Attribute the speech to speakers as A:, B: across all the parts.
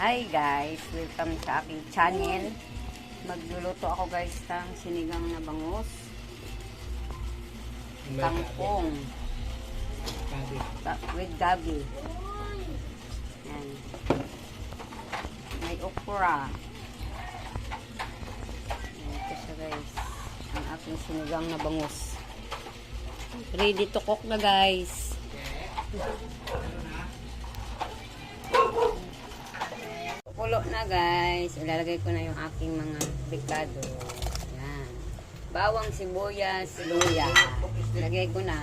A: Hi guys, welcome sa aking channel. Magluluto ako guys ng sinigang na bangus, kangkong, with gabi. Yan. May okra. Yan ito siya guys. Ang aking sinigang na bangus. Ready to cook na guys. Kulo na guys. Ilalagay ko na yung aking mga ricado. Yan. Bawang sibuyas, luya. Ilagay ko na.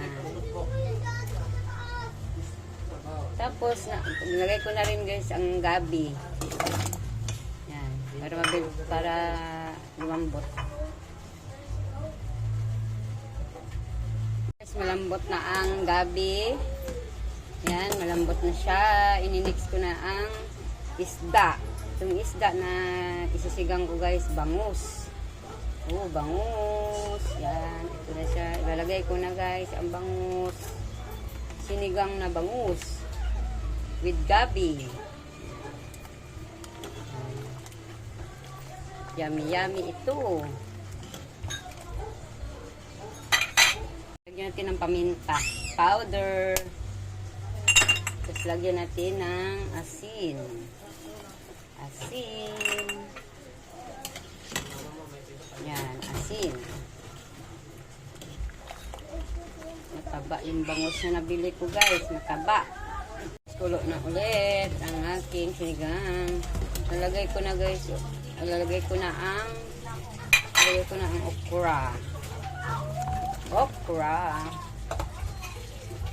A: Tapos, na, ilagay ko na rin guys ang gabi. Yan. Para mabil, para lumambot. Guys, malambot na ang gabi. Yan, malambot na siya. Ininix ko na ang isda. Itong isda na isisigang ko guys, bangus. Oh, bangus. Yan, ito na siya. Ilalagay ko na guys ang bangus. Sinigang na bangus. With gabi. Yummy, yummy ito. Lagyan natin ng paminta. Powder. Tapos lagyan natin ng asin. Yan, asin. Mataba yung bangus na nabili ko guys. Mataba. Kulo na ulit ang aking sinigang. Nalagay ko na guys. Nalagay ko na ang nalagay ko na ang okra. Okra.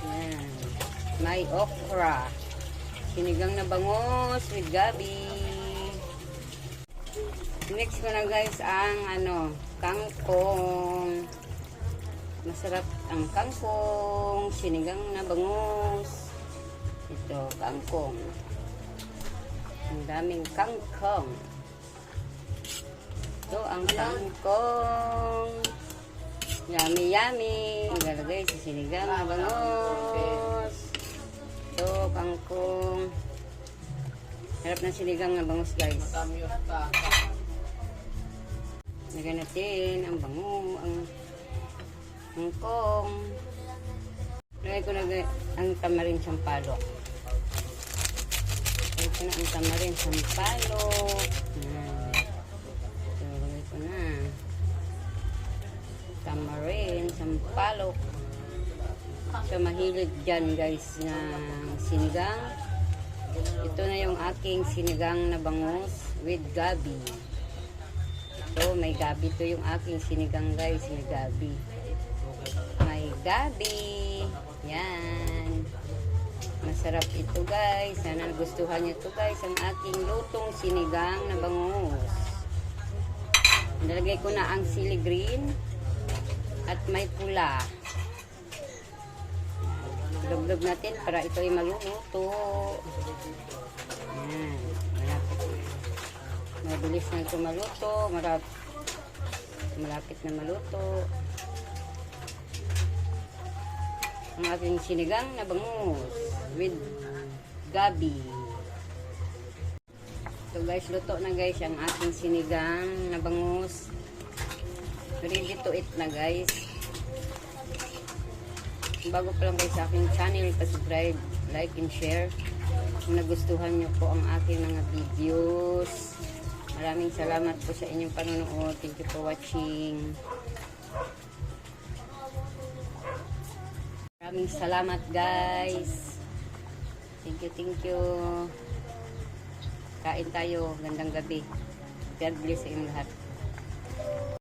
A: Yan. May okra. Sinigang na bangus with gabi. Next ko na guys ang ano, kangkong. Masarap ang kangkong, sinigang na bangus. Ito, kangkong. Ang daming kangkong. Ito ang kangkong. Yummy, yummy. Ilalagay sa sinigang na bangus. Ito, kangkong. Harap ng sinigang na bangus, guys. Lagyan natin ang bango, ang kangkong. Lagay ko na ang tamarin sampalok. Lagay ko na ang tamarin sampalok. Yan. Ito, lagay ko na. Tamarin sampalok. So, mahilig dyan guys na sinigang. Ito na yung aking sinigang na bangus with gabi. So, may gabi to yung aking sinigang guys. May gabi. May gabi. Yan. Masarap ito guys. Sana nagustuhan nyo to guys. Ang aking lutong sinigang na bangus. Nalagay ko na ang sili green at may pula. Dugdug natin para ito ay maluluto. Yan. Malapit na. Mabilis na ito maluto. Malapit, malapit na maluto. Ang aking sinigang na bangus with gabi. So guys, luto na guys ang aking sinigang na bangus. Ready to eat na guys. Bago pa lang kayo sa aking channel, pa-subscribe, like, and share. Kung nagustuhan nyo po ang aking mga videos. Maraming salamat po sa inyong panonood. Thank you for watching. Maraming salamat guys. Thank you, thank you. Kain tayo. Gandang gabi. God bless sa inyong lahat.